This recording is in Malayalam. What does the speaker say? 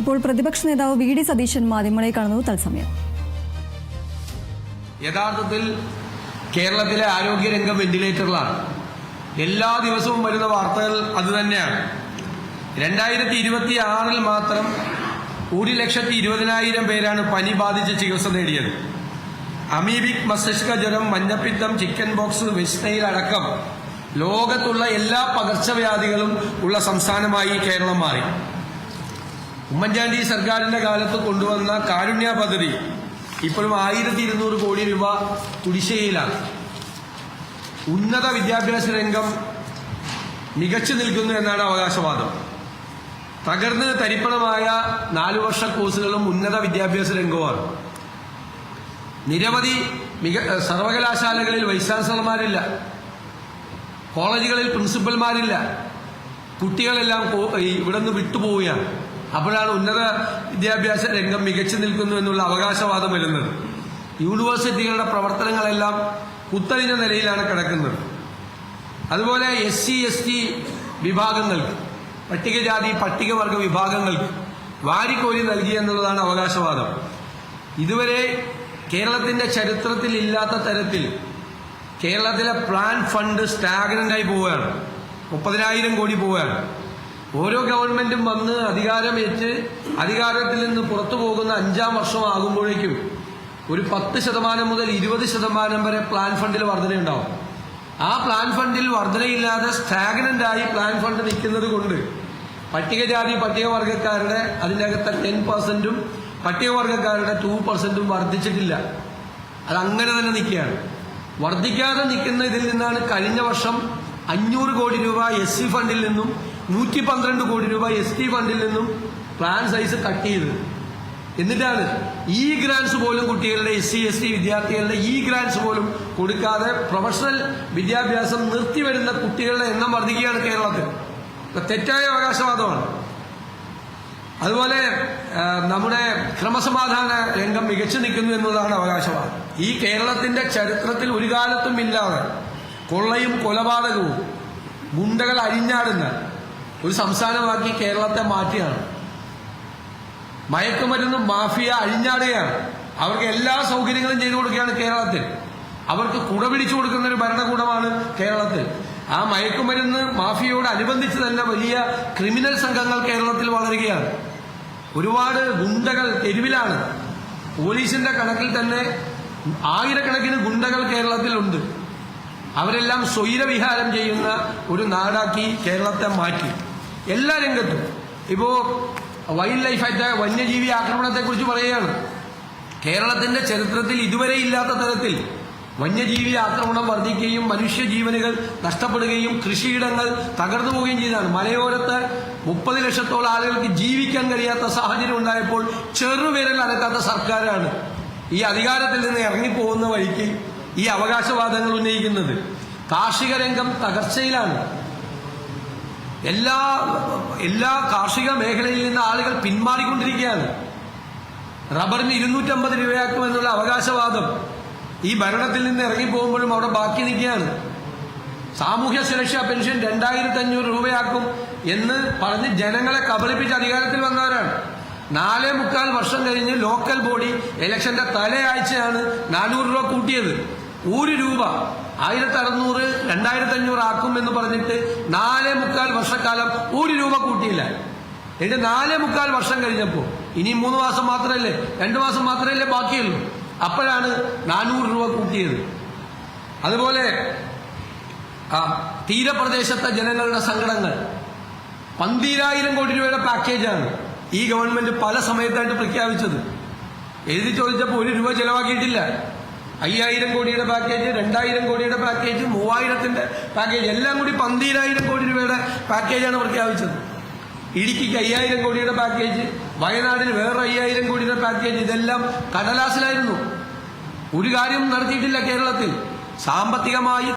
ഇപ്പോൾ പ്രതിപക്ഷ നേതാവ് വി ഡി സതീശൻ മാധ്യമങ്ങളെ കാണുന്നത് തത്സമയം. യഥാർത്ഥത്തിൽ കേരളത്തിലെ ആരോഗ്യരംഗം വെന്റിലേറ്ററിലാണ്. എല്ലാ ദിവസവും വരുന്ന വാർത്തകൾ അത് തന്നെയാണ്. രണ്ടായിരത്തി ഇരുപത്തി ആറിൽ മാത്രം ഒരു ലക്ഷത്തി ഇരുപതിനായിരം പേരാണ് പനി ബാധിച്ച് ചികിത്സ നേടിയത്. അമീബിക് മസ്തിഷ്ക ജ്വരം മഞ്ഞപ്പിത്തം ചിക്കൻ ബോക്സ് വിസ്തയിൽ അടക്കം ലോകത്തുള്ള എല്ലാ പകർച്ചവ്യാധികളും ഉള്ള സംസ്ഥാനമായി കേരളം മാറി. ഉമ്മൻചാണ്ടി സർക്കാരിന്റെ കാലത്ത് കൊണ്ടുവന്ന കാരുണ്യ പദ്ധതി ഇപ്പോഴും ആയിരത്തി ഇരുന്നൂറ് കോടി രൂപ കുടിശ്ശികയിലാണ്. ഉന്നത വിദ്യാഭ്യാസ രംഗം മികച്ചു നിൽക്കുന്നു എന്നാണ് അവകാശവാദം. തകർന്ന് തരിപ്പണമായ നാലു വർഷ കോഴ്സുകളും ഉന്നത വിദ്യാഭ്യാസ രംഗവുമാണ്. നിരവധി മിക സർവകലാശാലകളിൽ വൈസ് ചാൻസലർമാരില്ല കോളേജുകളിൽ പ്രിൻസിപ്പൽമാരില്ല. കുട്ടികളെല്ലാം ഇവിടെ നിന്ന് വിട്ടുപോവുകയാണ്. അപ്പോഴാണ് ഉന്നത വിദ്യാഭ്യാസ രംഗം മികച്ചു നിൽക്കുന്നു എന്നുള്ള അവകാശവാദം വരുന്നത്. യൂണിവേഴ്സിറ്റികളുടെ പ്രവർത്തനങ്ങളെല്ലാം കുത്തഴിഞ്ഞ നിലയിലാണ് കിടക്കുന്നത്. അതുപോലെ എസ് സി എസ് ടി വിഭാഗങ്ങൾക്ക് പട്ടികജാതി പട്ടികവർഗ വിഭാഗങ്ങൾക്ക് വാരിക്കോലി നൽകി എന്നുള്ളതാണ് അവകാശവാദം. ഇതുവരെ കേരളത്തിന്റെ ചരിത്രത്തിൽ ഇല്ലാത്ത തരത്തിൽ കേരളത്തിലെ പ്ലാൻ ഫണ്ട് സ്റ്റാഗ്നന്റായി പോവുകയാണ്. മുപ്പതിനായിരം കോടി പോവുകയാണ്. ഓരോ ഗവൺമെന്റും വന്ന് അധികാരമേറ്റ് അധികാരത്തിൽ നിന്ന് പുറത്തു പോകുന്ന അഞ്ചാം വർഷമാകുമ്പോഴേക്കും ഒരു പത്ത് ശതമാനം മുതൽ ഇരുപത് ശതമാനം വരെ പ്ലാൻ ഫണ്ടിൽ വർധനയുണ്ടാവും ആ പ്ലാൻ ഫണ്ടിൽ വർധനയില്ലാതെ സ്റ്റാഗ്നന്റ് ആയി പ്ലാൻ ഫണ്ട് നിൽക്കുന്നത് കൊണ്ട് പട്ടികജാതി പട്ടികവർഗക്കാരുടെ അതിന്റെ അകത്തെ ടെൻ പെർസെന്റും പട്ടികവർഗക്കാരുടെ ടു പെർസെന്റും വർദ്ധിച്ചിട്ടില്ല. അത് അങ്ങനെ തന്നെ നിൽക്കുകയാണ്. വർദ്ധിക്കാതെ നിൽക്കുന്ന ഇതിൽ നിന്നാണ് കഴിഞ്ഞ വർഷം അഞ്ഞൂറ് കോടി രൂപ എസ് സി ഫണ്ടിൽ നിന്നും നൂറ്റി പന്ത്രണ്ട് കോടി രൂപ എസ് ടി ഫണ്ടിൽ നിന്നും പ്ലാൻ സൈസ് കട്ട് ചെയ്ത്. എന്നിട്ടാണ് ഈ ഗ്രാൻസ് പോലും കുട്ടികളുടെ എസ് സി എസ് ടി വിദ്യാർത്ഥികളുടെ ഈ ഗ്രാൻസ് പോലും കൊടുക്കാതെ പ്രൊഫഷണൽ വിദ്യാഭ്യാസം നിർത്തിവരുന്ന കുട്ടികളുടെ എണ്ണം വർദ്ധിക്കുകയാണ് കേരളത്തിൽ. തെറ്റായ അവകാശവാദമാണ്. അതുപോലെ നമ്മുടെ ക്രമസമാധാന രംഗം മികച്ചു നിൽക്കുന്നു എന്നതാണ് അവകാശവാദം. ഈ കേരളത്തിന്റെ ചരിത്രത്തിൽ ഒരു കാലത്തും ഇല്ലാതെ കൊള്ളയും കൊലപാതകവും ഗുണ്ടകൾ അരിഞ്ഞാടുന്ന ഒരു സംസ്ഥാനമാക്കി കേരളത്തെ മാറ്റിയാണ്. മയക്കുമരുന്ന് മാഫിയ അഴിഞ്ഞാടുകയാണ്. അവർക്ക് എല്ലാ സൗകര്യങ്ങളും ചെയ്തു കൊടുക്കുകയാണ് കേരളത്തിൽ. അവർക്ക് കുട പിടിച്ചു കൊടുക്കുന്ന ഒരു ഭരണകൂടമാണ് കേരളത്തിൽ. ആ മയക്കുമരുന്ന് മാഫിയയോട് അനുബന്ധിച്ച് തന്നെ വലിയ ക്രിമിനൽ സംഘങ്ങൾ കേരളത്തിൽ വളരുകയാണ്. ഒരുപാട് ഗുണ്ടകൾ തെരുവിലാണ്. പോലീസിന്റെ കണക്കിൽ തന്നെ ആയിരക്കണക്കിന് ഗുണ്ടകൾ കേരളത്തിലുണ്ട് അവരെല്ലാം സ്വൈരവിഹാരം ചെയ്യുന്ന ഒരു നാടാക്കി കേരളത്തെ മാറ്റി. എല്ലാ രംഗത്തും. ഇപ്പോൾ വൈൽഡ് ലൈഫ് അറ്റാക്ക് വന്യജീവി ആക്രമണത്തെ കുറിച്ച് പറയുകയാണ്. കേരളത്തിന്റെ ചരിത്രത്തിൽ ഇതുവരെ ഇല്ലാത്ത തരത്തിൽ വന്യജീവി ആക്രമണം വർദ്ധിക്കുകയും മനുഷ്യജീവനുകൾ നഷ്ടപ്പെടുകയും കൃഷിയിടങ്ങൾ തകർന്നു പോവുകയും ചെയ്തതാണ്. മലയോരത്ത് മുപ്പത് ലക്ഷത്തോളം ആളുകൾക്ക് ജീവിക്കാൻ കഴിയാത്ത സാഹചര്യം ഉണ്ടായപ്പോൾ ചെറുവിരൽ അനക്കാത്ത സർക്കാരാണ് ഈ അധികാരത്തിൽ നിന്ന് ഇറങ്ങിപ്പോകുന്ന വഴിക്ക് ഈ അവകാശവാദങ്ങൾ ഉന്നയിക്കുന്നത്. കാർഷിക രംഗം തകർച്ചയിലാണ്. എല്ലാ എല്ലാ കാർഷിക മേഖലയിൽ നിന്ന് ആളുകൾ പിന്മാറിക്കൊണ്ടിരിക്കുകയാണ്. റബ്ബറിന് ഇരുന്നൂറ്റമ്പത് രൂപയാക്കും എന്നുള്ള അവകാശവാദം ഈ ഭരണത്തിൽ നിന്ന് ഇറങ്ങിപ്പോകുമ്പോഴും അവിടെ ബാക്കി നിൽക്കുകയാണ്. സാമൂഹ്യ സുരക്ഷാ പെൻഷൻ രണ്ടായിരത്തി അഞ്ഞൂറ് രൂപയാക്കും എന്ന് പറഞ്ഞ് ജനങ്ങളെ കബളിപ്പിച്ച് അധികാരത്തിൽ വന്നവരാണ്. നാലേ മുക്കാൽ വർഷം കഴിഞ്ഞ് ലോക്കൽ ബോഡി ഇലക്ഷന്റെ തലയാഴ്ചയാണ് നാനൂറ് രൂപ കൂട്ടിയത്. ഒരു രൂപ ആയിരത്തി അറുന്നൂറ് രണ്ടായിരത്തി അഞ്ഞൂറ് ആക്കും എന്ന് പറഞ്ഞിട്ട് നാലേ മുക്കാൽ വർഷക്കാലം ഒരു രൂപ കൂട്ടിയില്ല. എന്നിട്ട് നാലേ മുക്കാൽ വർഷം കഴിഞ്ഞപ്പോൾ ഇനി മൂന്ന് മാസം മാത്രമല്ലേ രണ്ട് മാസം മാത്രമല്ലേ ബാക്കിയുള്ളൂ. അപ്പോഴാണ് നാനൂറ് രൂപ കൂട്ടിയത്. അതുപോലെ ആ തീരപ്രദേശത്തെ ജനങ്ങളുടെ സങ്കടങ്ങൾ. പന്തീരായിരം കോടി രൂപയുടെ പാക്കേജാണ് ഈ ഗവൺമെന്റ് പല സമയത്തായിട്ട് പ്രഖ്യാപിച്ചത്. എഴുതി ചോദിച്ചപ്പോൾ ഒരു രൂപ ചെലവാക്കിയിട്ടില്ല. അയ്യായിരം കോടിയുടെ പാക്കേജ് രണ്ടായിരം കോടിയുടെ പാക്കേജ് മൂവായിരത്തിന്റെ പാക്കേജ് എല്ലാം കൂടി പന്തിരായിരം കോടി രൂപയുടെ പാക്കേജാണ് പ്രഖ്യാപിച്ചത്. ഇടുക്കിക്ക് അയ്യായിരം കോടിയുടെ പാക്കേജ് വയനാടിന് വേറെ അയ്യായിരം കോടിയുടെ പാക്കേജ് ഇതെല്ലാം കടലാസിലായിരുന്നു. ഒരു കാര്യം നടത്തിയിട്ടില്ല കേരളത്തിൽ. സാമ്പത്തികമായി